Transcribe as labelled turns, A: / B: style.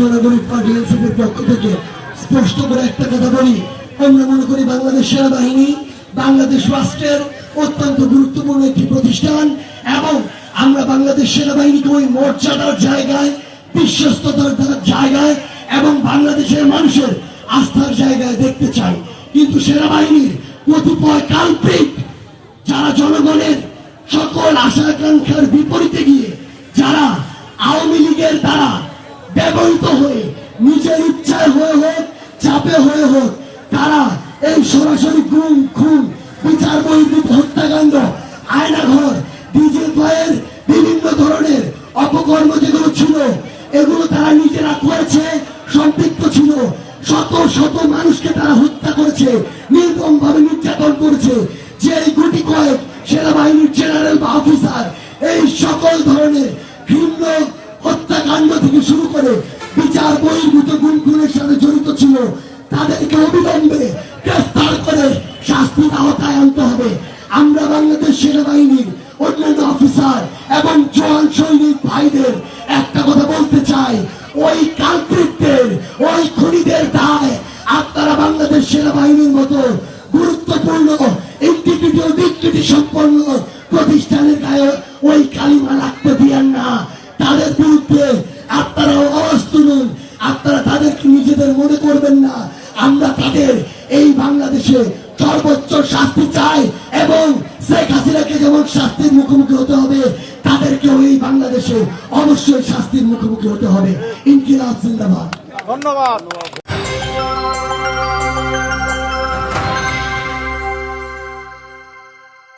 A: জাতীয় পার্টি এনসিপির পক্ষ থেকে। স্পষ্ট করে একটা কথা বলি, আমরা মনে করি বাংলাদেশ সেনাবাহিনী, বাংলাদেশ রাষ্ট্রের অত্যন্ত গুরুত্বপূর্ণ একটি প্রতিষ্ঠান এবং আমরা বাংলাদেশ সেনাবাহিনীকে ওই মর্যাদার জায়গায়, বিশ্বস্ততার জায়গায় এবং বাংলাদেশের মানুষের আস্থার জায়গায় দেখতে চাই। কিন্তু সেনাবাহিনীর কতিপয় কাল্পিক, যারা জনগণের সকল আশা আকাঙ্ক্ষার বিপরীতে গিয়ে, যারা আওয়ামী লীগের দ্বারা ব্যবহৃত হয়ে, নিজের ইচ্ছায় হয়ে হোক, চাপে হয়ে হোক, তারা এই সরাসরি গুম, খুন, বিচার বহির্ভূত হত্যাকাণ্ড, আয়নাঘর ডিজিএফআইয়ের বিভিন্ন ধরনের অপকর্ম যেগুলো ছিল, এগুলো তারা নিজেরা করেছে, সম্পৃক্ত ছিল। শত শত মানুষকে তারা হত্যা করেছে নির্মম ভাবে নির্যাতন করেছে। যে এই গুটি কয়েক সেনাবাহিনীর জেনারেল বা অফিসার এই সকল ধরনের ঘৃণ্য হত্যাকাণ্ড থেকে শুরু করে বিচার বহির্ভূত গুণ খুনের সাথে জড়িত ছিল। তাদেরকে অবিলম্বে গ্রেফতার করে শাস্তির আওতায় আনতে হবে। আমরা বাংলাদেশ সেনাবাহিনীর অন্যান্য অফিসার এবং জওয়ান সৈনিক ভাইদের একটা কথা বলতে চাই। ওই কালপ্রিতদের ওই খুনিদের দায় আপনারা বাংলাদেশ সেনাবাহিনীর মতো গুরুত্বপূর্ণ ইন্টিগ্রিটি ও সম্পন্ন প্রতিষ্ঠানের গায়ে বাংলাদেশে সর্বোচ্চ শাস্তি চাই এবং শেখ হাসিনাকে যেমন শাস্তির মুখোমুখি হতে হবে তাদেরকে ওই বাংলাদেশে অবশ্যই শাস্তির মুখোমুখি হতে হবে। ইনকিলাব জিন্দাবাদ।
B: ধন্যবাদ।